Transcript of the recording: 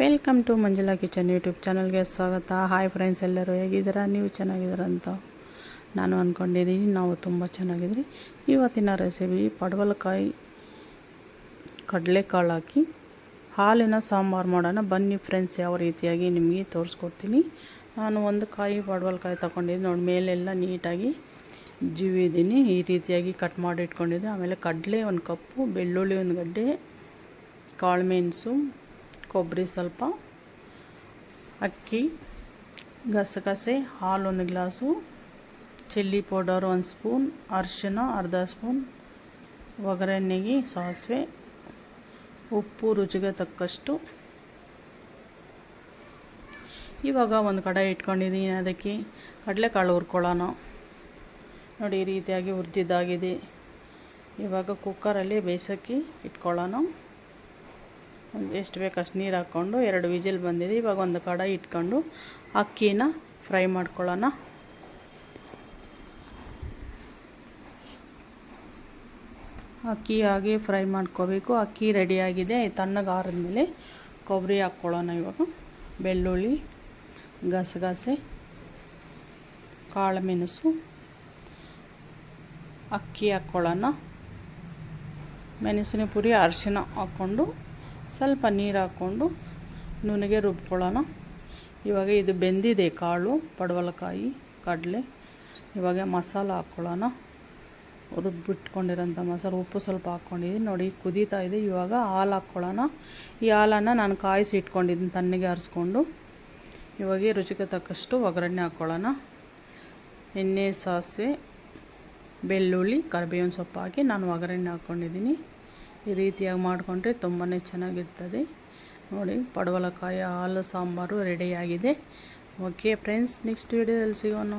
Welcome to Manjula kitchen YouTube ಚಾನಲ್ಗೆ ಸ್ವಾಗತ. Hi friends ಎಲ್ಲರೂ ಹೇಗಿದ್ದೀರಾ? ನೀವು ಚೆನ್ನಾಗಿದ್ದೀರಾ ಅಂತ ನಾನು ಅಂದ್ಕೊಂಡಿದ್ದೀನಿ ನಾವು ತುಂಬ ಚೆನ್ನಾಗಿದ್ರಿ ಇವತ್ತಿನ ರೆಸಿಪಿ ಪಡವಲಕಾಯಿ ಕಡಲೆಕಾಳು ಹಾಕಿ, ಹಾಲಿನ ಸಾಂಬಾರು ಮಾಡೋಣ. ಬನ್ನಿ ಫ್ರೆಂಡ್ಸ್ ಯಾವ ರೀತಿಯಾಗಿ ನಿಮಗೆ ತೋರಿಸ್ಕೊಡ್ತೀನಿ. ನಾನು ಒಂದು ಕಾಯಿ ಪಡವಲಕಾಯಿ ತಗೊಂಡಿದ್ದೀನಿ. ನೋಡಿ, ಮೇಲೆಲ್ಲ ನೀಟಾಗಿ ಜೀವಿದ್ದೀನಿ. ಈ ರೀತಿಯಾಗಿ ಕಟ್ ಮಾಡಿ ಇಟ್ಕೊಂಡಿದ್ದೆ. ಆಮೇಲೆ ಕಡಲೆ ಒಂದು ಕಪ್ಪು, ಬೆಳ್ಳುಳ್ಳಿ ಒಂದು ಗಡ್ಡೆ ಕಾಳುಮೆಣಸು ಕೊಬ್ಬರಿ ಸ್ವಲ್ಪ, ಅಕ್ಕಿ, ಗಸಗಸೆ ಹಾಲು ಒಂದು ಗ್ಲಾಸು, ಚಿಲ್ಲಿ ಪೌಡರ್ ಒಂದು ಸ್ಪೂನ್, ಅರಿಶಿನ ಅರ್ಧ ಸ್ಪೂನ್, ಒಗ್ಗರಣೆಗೆ ಸಾಸಿವೆ, ಉಪ್ಪು ರುಚಿಗೆ ತಕ್ಕಷ್ಟು. ಇವಾಗ ಒಂದು ಕಡೆ ಇಟ್ಕೊಂಡಿದ್ದೀನಿ ಅದಕ್ಕೆ ಕಡಲೆಕಾಳು ಹುರ್ಕೊಳ್ಳೋಣ. ನೋಡಿ, ಈ ರೀತಿಯಾಗಿ ಹುರಿದಿದ್ದಾಗಿದೆ. ಇವಾಗ ಕುಕ್ಕರಲ್ಲಿ ಬೇಯಿಸೋಕ್ಕೆ ಇಟ್ಕೊಳ್ಳೋಣ. ಎಷ್ಟು ಬೇಕು ಅಷ್ಟು ನೀರು ಹಾಕ್ಕೊಂಡು ಎರಡು ವಿಜಿಲ್ ಬಂದಿದೆ. ಇವಾಗ ಒಂದು ಕಡಾಯಿ ಇಟ್ಕೊಂಡು ಅಕ್ಕಿನ ಫ್ರೈ ಮಾಡ್ಕೊಳ್ಳೋಣ. ಅಕ್ಕಿ ಹಾಗೆ ಫ್ರೈ ಮಾಡ್ಕೋಬೇಕು. ಅಕ್ಕಿ ರೆಡಿಯಾಗಿದೆ ತಣ್ಣಗೆ ಆರಿದ್ಮೇಲೆ ಕೊಬ್ಬರಿ ಹಾಕ್ಕೊಳ್ಳೋಣ ಇವಾಗ. ಬೆಳ್ಳುಳ್ಳಿ, ಗಸಗಸೆ ಕಾಳು ಮೆಣಸು ಅಕ್ಕಿ ಹಾಕ್ಕೊಳ್ಳೋಣ. ಮೆಣಸಿನ ಪುರಿ ಅರಿಶಿನ ಹಾಕ್ಕೊಂಡು ಸ್ವಲ್ಪ ನೀರು ಹಾಕ್ಕೊಂಡು ನುನಿಗೆ ರುಬ್ಕೊಳ್ಳೋಣ. ಇವಾಗ ಇದು ಬೆಂದಿದೆ ಕಾಳು, ಪಡವಲಕಾಯಿ, ಕಡಲೆ. ಇವಾಗ ಮಸಾಲ ಹಾಕ್ಕೊಳ್ಳೋಣ. ರುಬ್ಬಿಟ್ಕೊಂಡಿರೋಂಥ ಮಸಾಲ, ಉಪ್ಪು ಸ್ವಲ್ಪ ಹಾಕ್ಕೊಂಡಿದ್ದೀನಿ. ನೋಡಿ, ಕುದೀತಾ ಇದೆ. ಇವಾಗ ಹಾಲು ಹಾಕ್ಕೊಳ್ಳೋಣ. ಈ ಹಾಲನ್ನು ನಾನು ಕಾಯಿಸಿ ಇಟ್ಕೊಂಡಿದ್ದೀನಿ, ತಣ್ಣಗೆ ಆರಿಸ್ಕೊಂಡು ಇವಾಗ ರುಚಿಗೆ ತಕ್ಕಷ್ಟು ಒಗ್ಗರಣೆ ಹಾಕ್ಕೊಳ್ಳೋಣ. ಎಣ್ಣೆ, ಸಾಸಿವೆ, ಬೆಳ್ಳುಳ್ಳಿ, ಕರಿಬೇವಿನ ಸೊಪ್ಪು ಹಾಕಿ ನಾನು ಒಗ್ಗರಣೆ ಹಾಕ್ಕೊಂಡಿದ್ದೀನಿ. ಈ ರೀತಿಯಾಗಿ ಮಾಡಿಕೊಂಡ್ರೆ ತುಂಬಾ ಚೆನ್ನಾಗಿರ್ತದೆ. ನೋಡಿ, ಪಡವಲಕಾಯಿ, ಹಾಲು, ಸಾಂಬಾರು ರೆಡಿಯಾಗಿದೆ. ಓಕೆ ಫ್ರೆಂಡ್ಸ್ ನೆಕ್ಸ್ಟ್ ವೀಡಿಯೋದಲ್ಲಿ ಸಿಗೋಣ.